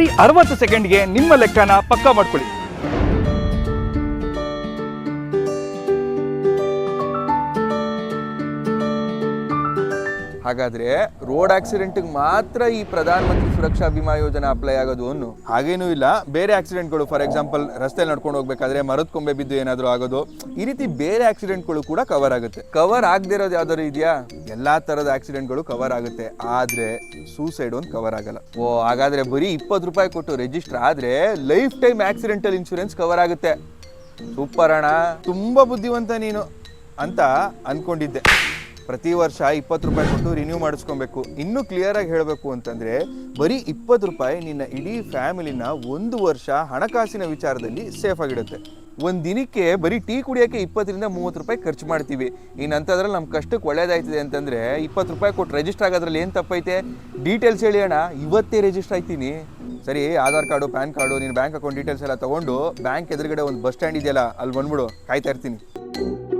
ಬರೀ ಅರವತ್ತು ಸೆಕೆಂಡ್ಗೆ ನಿಮ್ಮ ಲೆಕ್ಕನ ಪಕ್ಕಾ ಮಾಡ್ಕೊಳ್ಳಿ. ಹಾಗಾದ್ರೆ ರೋಡ್ ಆಕ್ಸಿಡೆಂಟ್ಗೆ ಮಾತ್ರ ಈ ಪ್ರಧಾನ ಮಂತ್ರಿ ಸುರಕ್ಷಾ ಬಿಮಾ ಯೋಜನೆ ಅಪ್ಲೈ ಆಗೋದು ಅನ್ನು? ಹಾಗೇನೂ ಇಲ್ಲ. ಬೇರೆ ಆಕ್ಸಿಡೆಂಟ್ಗಳು ಫಾರ್ ಎಕ್ಸಾಂಪಲ್ ರಸ್ತೆಯಲ್ಲಿ ನಡ್ಕೊಂಡು ಹೋಗ್ಬೇಕಾದ್ರೆ ಮರದ ಕೊಂಬೆ ಬಿದ್ದು ಏನಾದರೂ ಆಗೋದು, ಈ ರೀತಿ ಬೇರೆ ಆಕ್ಸಿಡೆಂಟ್ಗಳು ಕೂಡ ಕವರ್ ಆಗುತ್ತೆ. ಕವರ್ ಆಗದೆ ಇರೋದು ಯಾವ್ದಾದ್ರು ಇದೆಯಾ? ಎಲ್ಲಾ ತರದ ಆಕ್ಸಿಡೆಂಟ್ಗಳು ಕವರ್ ಆಗುತ್ತೆ. ಆದ್ರೆ ಸೂಸೈಡ್ ಒಂದು ಕವರ್ ಆಗಲ್ಲ. ಓ, ಹಾಗಾದ್ರೆ ಬರೀ ಇಪ್ಪತ್ತು ರೂಪಾಯಿ ಕೊಟ್ಟು ರಿಜಿಸ್ಟರ್ ಆದ್ರೆ life time accidental insurance cover ಆಗುತ್ತೆ. ಸೂಪರ್ ಅಣ್ಣ. ತುಂಬಾ ಬುದ್ಧಿವಂತ ನೀನು ಅಂತ ಅನ್ಕೊಂಡಿದ್ದೆ. ಪ್ರತಿ ವರ್ಷ ಇಪ್ಪತ್ತು ರೂಪಾಯಿ ಕೊಟ್ಟು ರಿನ್ಯೂ ಮಾಡಿಸ್ಕೊಬೇಕು. ಇನ್ನೂ ಕ್ಲಿಯರ್ ಆಗಿ ಹೇಳಬೇಕು ಅಂತಂದ್ರೆ, ಬರೀ ಇಪ್ಪತ್ತು ರೂಪಾಯಿ ನಿನ್ನ ಇಡೀ ಫ್ಯಾಮಿಲಿನ ಒಂದು ವರ್ಷ ಹಣಕಾಸಿನ ವಿಚಾರದಲ್ಲಿ ಸೇಫ್ ಆಗಿಡುತ್ತೆ. ಒಂದು ದಿನಕ್ಕೆ ಬರೀ ಟೀ ಕುಡಿಯೋಕೆ ಇಪ್ಪತ್ತರಿಂದ ಮೂವತ್ತು ರೂಪಾಯಿ ಖರ್ಚು ಮಾಡ್ತೀವಿ. ಇನ್ನು ಅಂಥದ್ರಲ್ಲಿ ನಮ್ಮ ಕಷ್ಟಕ್ಕೆ ಒಳ್ಳೇದಾಯ್ತದೆ ಅಂತಂದ್ರೆ, ಇಪ್ಪತ್ತು ರೂಪಾಯಿ ಕೊಟ್ಟು ರಿಜಿಸ್ಟರ್ ಆಗೋದ್ರಲ್ಲಿ ಏನು ತಪ್ಪೈತೆ? ಡೀಟೇಲ್ಸ್ ಹೇಳಿ ಅಣ್ಣ. ಇವತ್ತೇ ರಿಜಿಸ್ಟರ್ ಆಯ್ತೀನಿ. ಸರಿ, ಆಧಾರ್ ಕಾರ್ಡು, ಪ್ಯಾನ್ ಕಾರ್ಡು ನಿನ್ನ ಬ್ಯಾಂಕ್ ಅಕೌಂಟ್ ಡೀಟೇಲ್ಸ್ ಎಲ್ಲ ತಗೊಂಡು, ಬ್ಯಾಂಕ್ ಎದುರುಗಡೆ ಒಂದು ಬಸ್ ಸ್ಟ್ಯಾಂಡ್ ಇದೆಯಲ್ಲ, ಅಲ್ಲಿ ಬಂದ್ಬಿಡು. ಕಾಯ್ತಾ ಇರ್ತೀನಿ.